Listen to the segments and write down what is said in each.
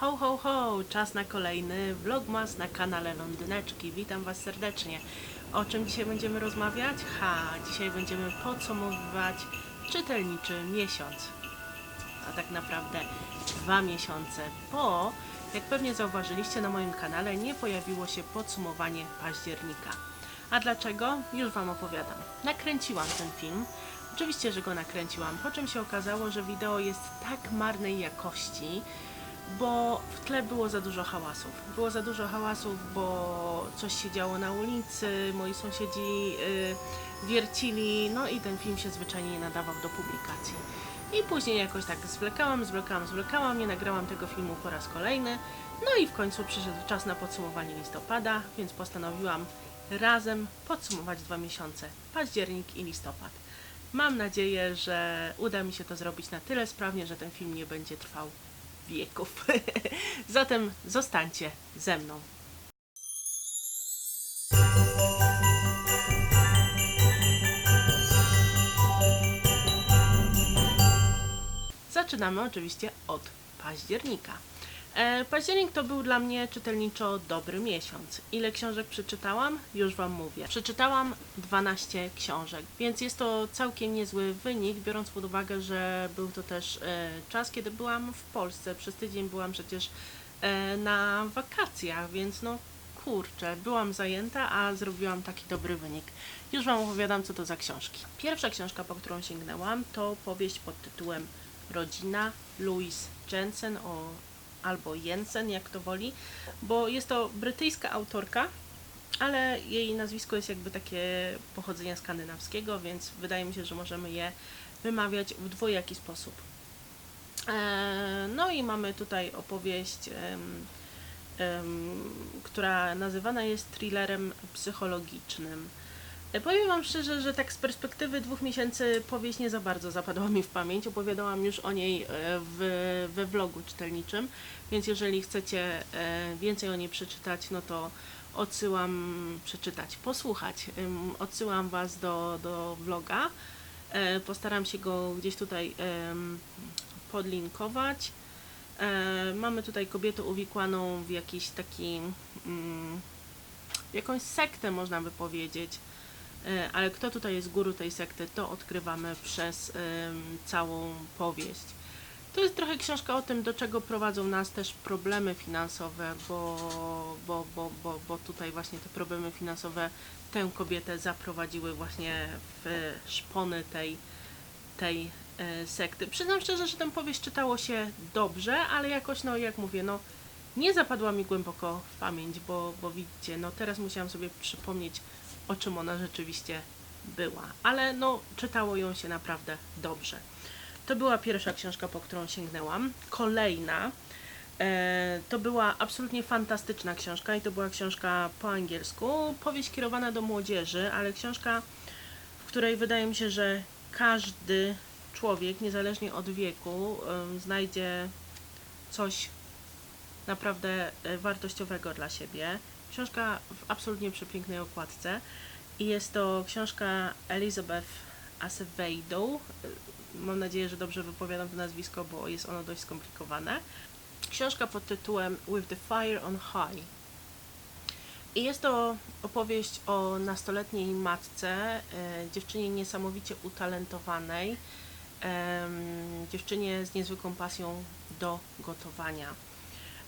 Ho, ho, ho! Czas na kolejny vlogmas na kanale Londyneczki. Witam Was serdecznie. O czym dzisiaj będziemy rozmawiać? Ha, dzisiaj będziemy podsumowywać czytelniczy miesiąc. A tak naprawdę dwa miesiące, bo jak pewnie zauważyliście na moim kanale nie pojawiło się podsumowanie października. A dlaczego? Już Wam opowiadam. Nakręciłam ten film. Oczywiście, że go nakręciłam, po czym się okazało, że wideo jest tak marnej jakości, bo w tle było za dużo hałasów. Było za dużo hałasów, bo coś się działo na ulicy, moi sąsiedzi y, wiercili, no i ten film się zwyczajnie nie nadawał do publikacji. I później jakoś tak zwlekałam, zwlekałam, zwlekałam, nie nagrałam tego filmu po raz kolejny. No i w końcu przyszedł czas na podsumowanie listopada, więc postanowiłam razem podsumować dwa miesiące, październik i listopad. Mam nadzieję, że uda mi się to zrobić na tyle sprawnie, że ten film nie będzie trwał wieków. Zatem zostańcie ze mną. Zaczynamy oczywiście od października. E, październik to był dla mnie czytelniczo dobry miesiąc. Ile książek przeczytałam? Już Wam mówię. Przeczytałam 12 książek, więc jest to całkiem niezły wynik, biorąc pod uwagę, że był to też e, czas, kiedy byłam w Polsce. Przez tydzień byłam przecież e, na wakacjach, więc no kurczę, byłam zajęta, a zrobiłam taki dobry wynik. Już Wam opowiadam, co to za książki. Pierwsza książka, po którą sięgnęłam, to powieść pod tytułem Rodzina Louise Jensen o albo Jensen, jak to woli, bo jest to brytyjska autorka, ale jej nazwisko jest jakby takie pochodzenia skandynawskiego, więc wydaje mi się, że możemy je wymawiać w dwojaki sposób. E, No i mamy tutaj opowieść, która nazywana jest thrillerem psychologicznym. E, Powiem Wam szczerze, że tak z perspektywy dwóch miesięcy powieść nie za bardzo zapadła mi w pamięć. Opowiadałam już o niej e, w, we vlogu czytelniczym, więc jeżeli chcecie e, więcej o niej przeczytać, no to odsyłam przeczytać, posłuchać. Odsyłam Was do, do vloga. Postaram się go gdzieś tutaj podlinkować. Mamy tutaj kobietę uwikłaną w jakiś taki, mm, w jakąś sektę można by powiedzieć. E, ale kto tutaj jest guru tej sekty, to odkrywamy przez całą powieść. To jest trochę książka o tym, do czego prowadzą nas też problemy finansowe, bo, bo, bo, bo, bo tutaj właśnie te problemy finansowe tę kobietę zaprowadziły właśnie w szpony tej, tej e, sekty. Przyznam szczerze, że tę powieść czytało się dobrze, ale jakoś, no jak mówię, no nie zapadła mi głęboko w pamięć, bo, bo widzicie, no teraz musiałam sobie przypomnieć, o czym ona rzeczywiście była. Ale no, czytało ją się naprawdę dobrze. To była pierwsza książka, po którą sięgnęłam. Kolejna e, to była absolutnie fantastyczna książka i to była książka po angielsku. Powieść kierowana do młodzieży, ale książka, w której wydaje mi się, że każdy człowiek, niezależnie od wieku, znajdzie coś naprawdę e, wartościowego dla siebie. Książka w absolutnie przepięknej okładce i jest to książka Elizabeth Acevedo. Mam nadzieję, że dobrze wypowiadam to nazwisko, bo jest ono dość skomplikowane. Książka pod tytułem With the Fire on High. I jest to opowieść o nastoletniej matce, e, dziewczynie niesamowicie utalentowanej, dziewczynie z niezwykłą pasją do gotowania.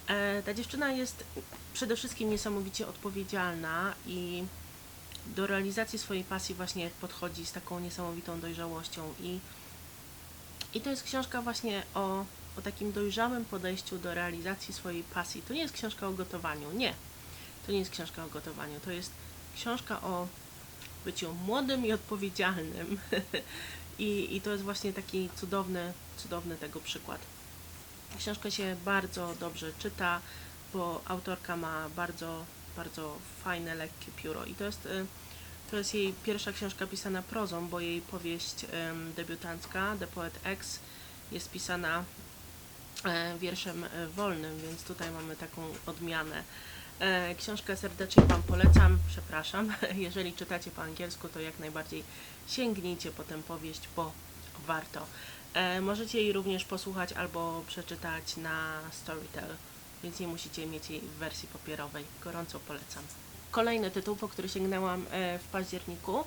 E, ta dziewczyna jest przede wszystkim niesamowicie odpowiedzialna i do realizacji swojej pasji właśnie podchodzi z taką niesamowitą dojrzałością i, i to jest książka właśnie o, o takim dojrzałym podejściu do realizacji swojej pasji. To nie jest książka o gotowaniu, nie. To nie jest książka o gotowaniu, to jest książka o byciu młodym i odpowiedzialnym. I, I to jest właśnie taki cudowny, cudowny tego przykład. Książka się bardzo dobrze czyta, bo autorka ma bardzo, bardzo fajne, lekkie pióro. I to jest, y, to jest jej pierwsza książka pisana prozą, bo jej powieść debiutancka, The Poet X, jest pisana e, wierszem e, wolnym, więc tutaj mamy taką odmianę. E, Książkę serdecznie Wam polecam, przepraszam. Jeżeli czytacie po angielsku, to jak najbardziej sięgnijcie po tę powieść, bo warto. E, Możecie jej również posłuchać albo przeczytać na Storytel więc nie musicie mieć jej w wersji papierowej. Gorąco polecam. Kolejny tytuł, po który sięgnęłam e, w październiku,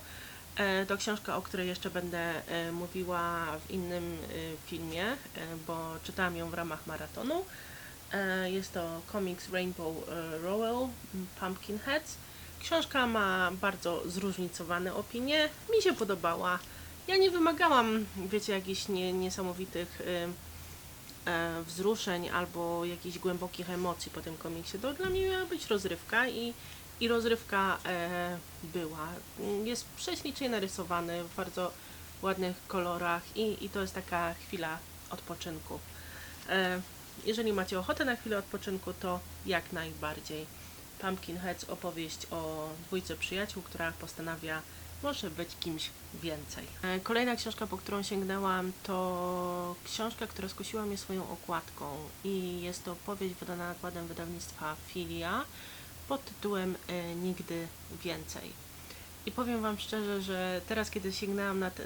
e, to książka, o której jeszcze będę mówiła w innym filmie, bo czytałam ją w ramach maratonu. Jest to Comics Rainbow Rowell Pumpkinheads. Książka ma bardzo zróżnicowane opinie. Mi się podobała. Ja nie wymagałam, wiecie, jakichś nie, niesamowitych y, e, wzruszeń albo jakichś głębokich emocji po tym komiksie. To dla mnie miała być rozrywka i, i rozrywka e, była. Jest prześlicznie narysowany w bardzo ładnych kolorach i, i to jest taka chwila odpoczynku. E, jeżeli macie ochotę na chwilę odpoczynku, to jak najbardziej. Pumpkinheads opowieść o dwójce przyjaciół, która postanawia może być kimś więcej. E, Kolejna książka, po którą sięgnęłam, to książka, która skusiła mnie swoją okładką i jest to powieść wydana nakładem wydawnictwa Filia pod tytułem e, Nigdy Więcej. I powiem Wam szczerze, że teraz, kiedy sięgnęłam, te,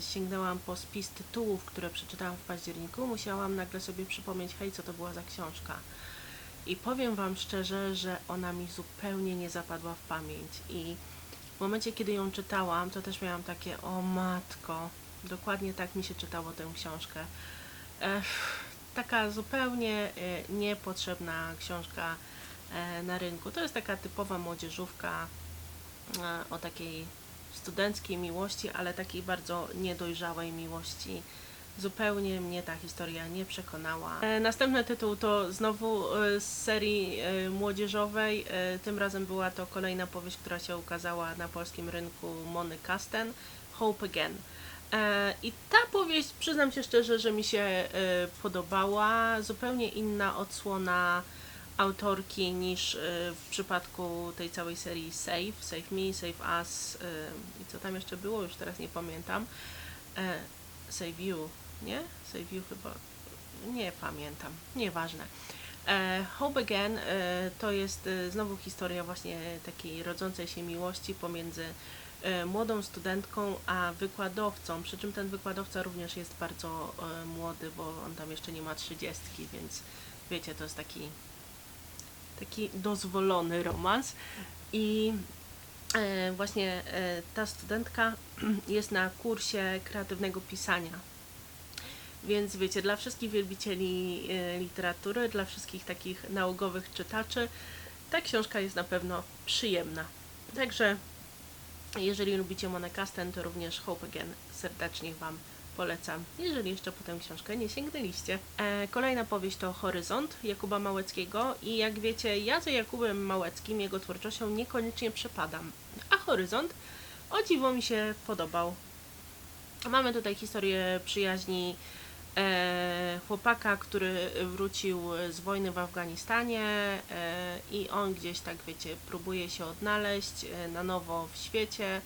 sięgnęłam po spis tytułów, które przeczytałam w październiku, musiałam nagle sobie przypomnieć, hej, co to była za książka. I powiem Wam szczerze, że ona mi zupełnie nie zapadła w pamięć. I w momencie, kiedy ją czytałam, to też miałam takie, o matko, dokładnie tak mi się czytało tę książkę. Ech, taka zupełnie e, niepotrzebna książka e, na rynku. To jest taka typowa młodzieżówka e, o takiej studenckiej miłości, ale takiej bardzo niedojrzałej miłości. Zupełnie mnie ta historia nie przekonała. E, Następny tytuł to znowu e, z serii e, młodzieżowej. Tym razem była to kolejna powieść, która się ukazała na polskim rynku Mony Kasten, Hope Again. I ta powieść, przyznam się szczerze, że mi się podobała. Zupełnie inna odsłona autorki niż w przypadku tej całej serii Save, Save Me, Save Us i co tam jeszcze było, już teraz nie pamiętam. Save You, nie? Save You chyba, nie pamiętam, nieważne. E, Hope Again e, to jest e, znowu historia właśnie takiej rodzącej się miłości pomiędzy młodą studentką a wykładowcą, przy czym ten wykładowca również jest bardzo młody, bo on tam jeszcze nie ma trzydziestki, więc wiecie, to jest taki taki dozwolony romans i właśnie e, ta studentka jest na kursie kreatywnego pisania. Więc wiecie, dla wszystkich wielbicieli e, literatury, dla wszystkich takich nałogowych czytaczy, ta książka jest na pewno przyjemna. Także jeżeli lubicie Monę Kasten, to również Hope Again serdecznie Wam polecam, jeżeli jeszcze po tę książkę nie sięgnęliście. E, kolejna powieść to Horyzont Jakuba Małeckiego i jak wiecie, ja za Jakubem Małeckim, jego twórczością niekoniecznie przepadam, a Horyzont o dziwo mi się podobał. Mamy tutaj historię przyjaźni e, chłopaka, który wrócił z wojny w Afganistanie e, i on gdzieś tak, wiecie, próbuje się odnaleźć e, na nowo w świecie.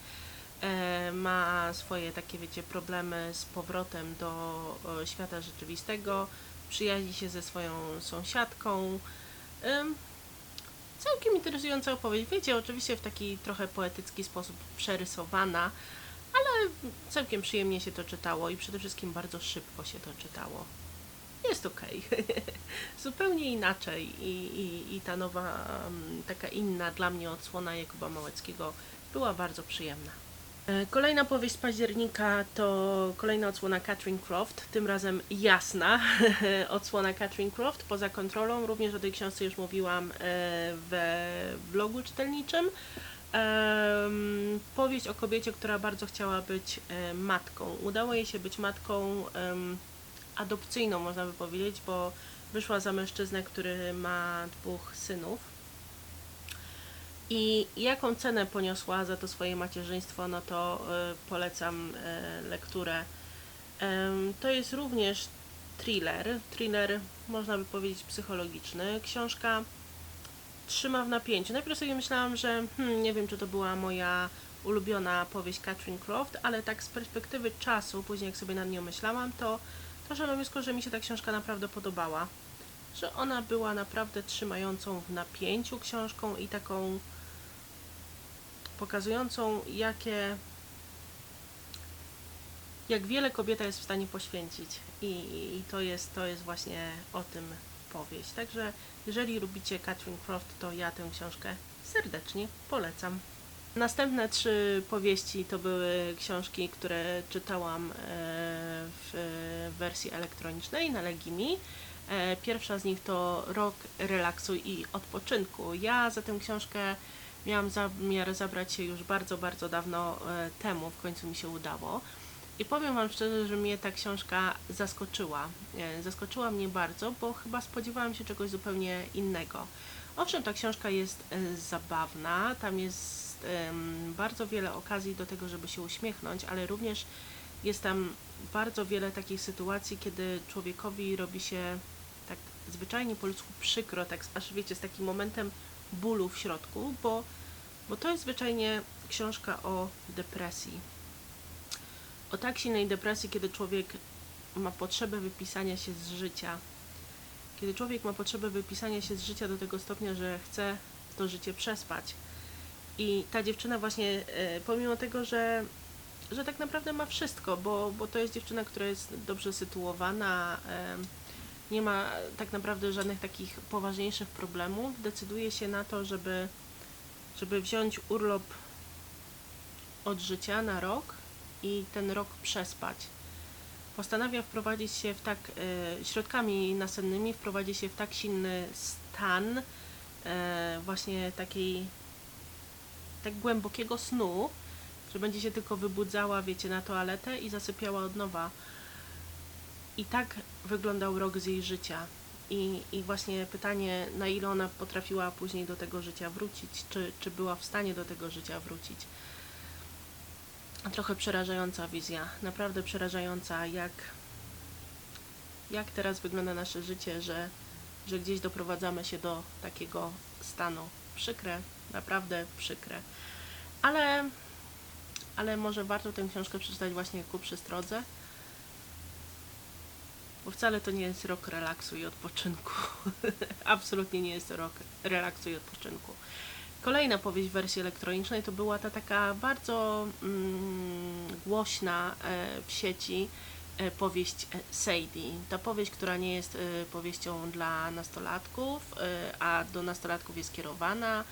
E, ma swoje takie, wiecie, problemy z powrotem do e, świata rzeczywistego. Przyjaźni się ze swoją sąsiadką. Całkiem interesująca opowieść. Wiecie, oczywiście w taki trochę poetycki sposób przerysowana, ale całkiem przyjemnie się to czytało i przede wszystkim bardzo szybko się to czytało. Jest okej. Zupełnie inaczej i, i, i ta nowa, taka inna dla mnie odsłona Jakuba Małeckiego była bardzo przyjemna. E, Kolejna powieść z października to kolejna odsłona Catherine Croft, tym razem jasna odsłona Catherine Croft, poza kontrolą. Również o tej książce już mówiłam e, we vlogu czytelniczym. Powieść o kobiecie, która bardzo chciała być e, matką. Udało jej się być matką adopcyjną, można by powiedzieć, bo wyszła za mężczyznę, który ma dwóch synów. I jaką cenę poniosła za to swoje macierzyństwo, no to e, polecam e, lekturę. To jest również thriller, thriller można by powiedzieć psychologiczny. Książka trzyma w napięciu. Najpierw sobie myślałam, że hmm, nie wiem, czy to była moja ulubiona powieść Catherine Croft, ale tak z perspektywy czasu, później jak sobie nad nią myślałam, to to stanowisko, że mi się ta książka naprawdę podobała. Że ona była naprawdę trzymającą w napięciu książką i taką pokazującą, jakie jak wiele kobieta jest w stanie poświęcić. I, i to, jest, to jest właśnie o tym powieść. Także jeżeli lubicie Catherine Croft, to ja tę książkę serdecznie polecam. Następne trzy powieści to były książki, które czytałam e, w wersji elektronicznej na Legimi. E, Pierwsza z nich to Rok relaksu i odpoczynku. Ja za tę książkę miałam zamiar zabrać się już bardzo, bardzo dawno e, temu, w końcu mi się udało. I powiem Wam szczerze, że mnie ta książka zaskoczyła. E, Zaskoczyła mnie bardzo, bo chyba spodziewałam się czegoś zupełnie innego. Owszem, ta książka jest e, zabawna, tam jest bardzo wiele okazji do tego, żeby się uśmiechnąć, ale również jest tam bardzo wiele takich sytuacji, kiedy człowiekowi robi się tak zwyczajnie po ludzku przykro, tak aż wiecie, z takim momentem bólu w środku, bo, bo to jest zwyczajnie książka o depresji. O tak silnej depresji, kiedy człowiek ma potrzebę wypisania się z życia. Kiedy człowiek ma potrzebę wypisania się z życia do tego stopnia, że chce to życie przespać. I ta dziewczyna właśnie, e, pomimo tego, że, że tak naprawdę ma wszystko, bo, bo to jest dziewczyna, która jest dobrze sytuowana, nie ma tak naprawdę żadnych takich poważniejszych problemów, decyduje się na to, żeby, żeby wziąć urlop od życia na rok i ten rok przespać. Postanawia wprowadzić się w tak, e, środkami nasennymi, wprowadzi się w tak silny stan e, właśnie takiej tak głębokiego snu, że będzie się tylko wybudzała, wiecie, na toaletę i zasypiała od nowa. I tak wyglądał rok z jej życia. I, I właśnie pytanie, na ile ona potrafiła później do tego życia wrócić, czy, czy była w stanie do tego życia wrócić. Trochę przerażająca wizja, naprawdę przerażająca, jak, jak teraz wygląda nasze życie, że, że gdzieś doprowadzamy się do takiego stanu. Przykre, naprawdę przykre. Ale, ale może warto tę książkę przeczytać właśnie ku przystrodze, bo wcale to nie jest rok relaksu i odpoczynku. Absolutnie nie jest to rok relaksu i odpoczynku. Kolejna powieść w wersji elektronicznej to była ta taka bardzo mm, głośna e, w sieci e, powieść e, Sadie. Ta powieść, która nie jest e, powieścią dla nastolatków, e, a do nastolatków jest kierowana.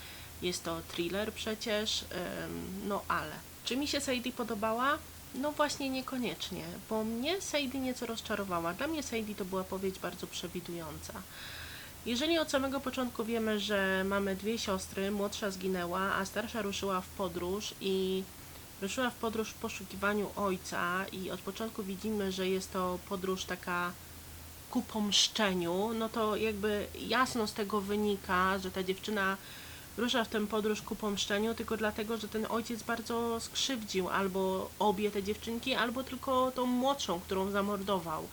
Jest to thriller przecież, em, no ale. Czy mi się Sadie podobała? No właśnie niekoniecznie, bo mnie Sadie nieco rozczarowała. Dla mnie Sadie to była powieść bardzo przewidująca. Jeżeli od samego początku wiemy, że mamy dwie siostry, młodsza zginęła, a starsza ruszyła w podróż i ruszyła w podróż w poszukiwaniu ojca i od początku widzimy, że jest to podróż taka ku pomszczeniu, no to jakby jasno z tego wynika, że ta dziewczyna rusza w tę podróż ku pomszczeniu tylko dlatego, że ten ojciec bardzo skrzywdził albo obie te dziewczynki, albo tylko tą młodszą, którą zamordował.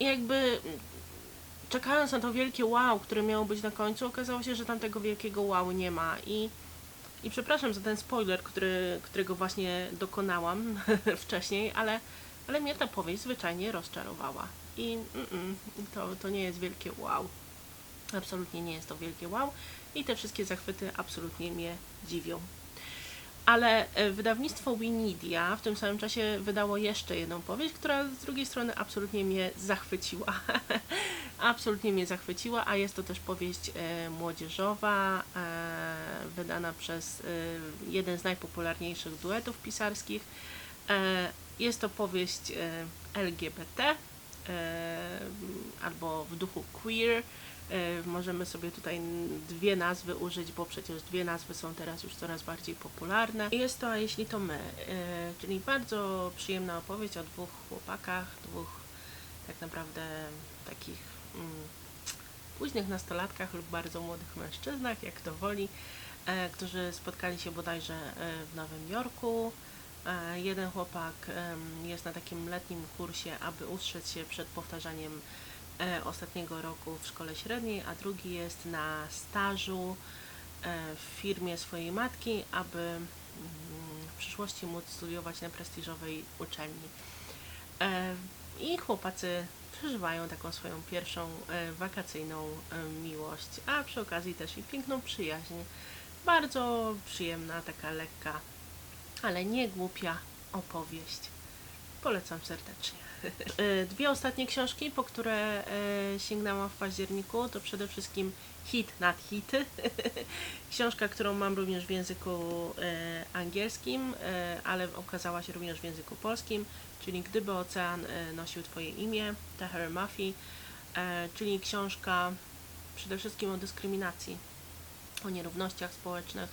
I jakby czekając na to wielkie wow, które miało być na końcu, okazało się, że tam tego wielkiego wow nie ma. I, i przepraszam za ten spoiler, który, którego właśnie dokonałam wcześniej, ale, ale mnie ta powieść zwyczajnie rozczarowała. I mm, mm, to, to nie jest wielkie wow. Absolutnie nie jest to wielkie wow. I te wszystkie zachwyty absolutnie mnie dziwią. Ale e, wydawnictwo Winidia w tym samym czasie wydało jeszcze jedną powieść, która z drugiej strony absolutnie mnie zachwyciła. absolutnie mnie zachwyciła, a jest to też powieść e, młodzieżowa, e, wydana przez jeden z najpopularniejszych duetów pisarskich. Jest to powieść LGBT albo w duchu queer. E, Możemy sobie tutaj dwie nazwy użyć, bo przecież dwie nazwy są teraz już coraz bardziej popularne. Jest to, a jeśli to my, e, czyli bardzo przyjemna opowieść o dwóch chłopakach, dwóch tak naprawdę takich mm, późnych nastolatkach lub bardzo młodych mężczyznach, jak to woli, e, którzy spotkali się bodajże w Nowym Jorku. Jeden chłopak jest na takim letnim kursie, aby ustrzec się przed powtarzaniem ostatniego roku w szkole średniej, a drugi jest na stażu e, w firmie swojej matki, aby mm, w przyszłości móc studiować na prestiżowej uczelni. E, I chłopacy przeżywają taką swoją pierwszą e, wakacyjną e, miłość, a przy okazji też i piękną przyjaźń. Bardzo przyjemna, taka lekka, ale nie głupia opowieść. Polecam serdecznie. E, Dwie ostatnie książki, po które e, sięgnęłam w październiku, to przede wszystkim Hit nad Hit. Książka, którą mam również w języku e, angielskim, ale okazała się również w języku polskim, czyli Gdyby Ocean nosił Twoje imię, Taher Mafi, czyli książka przede wszystkim o dyskryminacji, o nierównościach społecznych,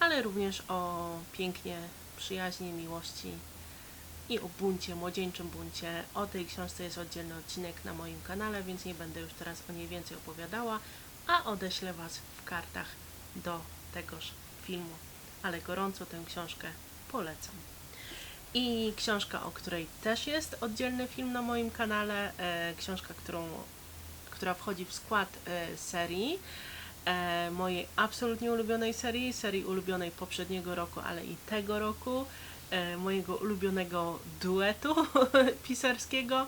ale również o pięknie, przyjaźni, miłości i o buncie, młodzieńczym buncie. O tej książce jest oddzielny odcinek na moim kanale, więc nie będę już teraz o niej więcej opowiadała, a odeślę Was w kartach do tegoż filmu. Ale gorąco tę książkę polecam. I książka, o której też jest oddzielny film na moim kanale, e, książka, którą, która wchodzi w skład e, serii, mojej absolutnie ulubionej serii, serii ulubionej poprzedniego roku, ale i tego roku, e, mojego ulubionego duetu pisarskiego.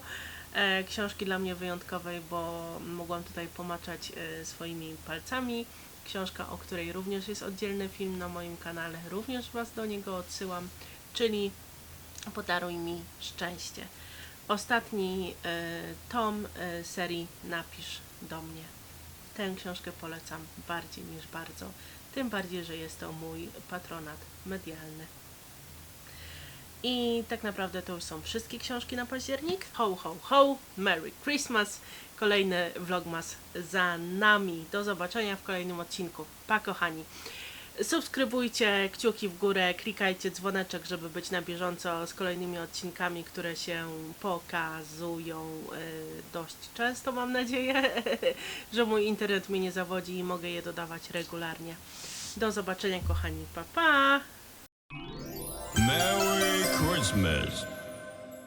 E, książki dla mnie wyjątkowej, bo mogłam tutaj pomaczać e, swoimi palcami. Książka, o której również jest oddzielny film na moim kanale, również Was do niego odsyłam, czyli Podaruj mi szczęście. Ostatni e, tom e, serii Napisz do mnie. Tę książkę polecam bardziej niż bardzo. Tym bardziej, że jest to mój patronat medialny. I tak naprawdę to już są wszystkie książki na październik. Ho, ho, ho! Merry Christmas! Kolejny vlogmas za nami. Do zobaczenia w kolejnym odcinku. Pa, kochani! Subskrybujcie, kciuki w górę, klikajcie dzwoneczek, żeby być na bieżąco z kolejnymi odcinkami, które się pokazują e, dość często, mam nadzieję, że mój internet mnie nie zawodzi i mogę je dodawać regularnie. Do zobaczenia, kochani. Pa, pa! Merry Christmas.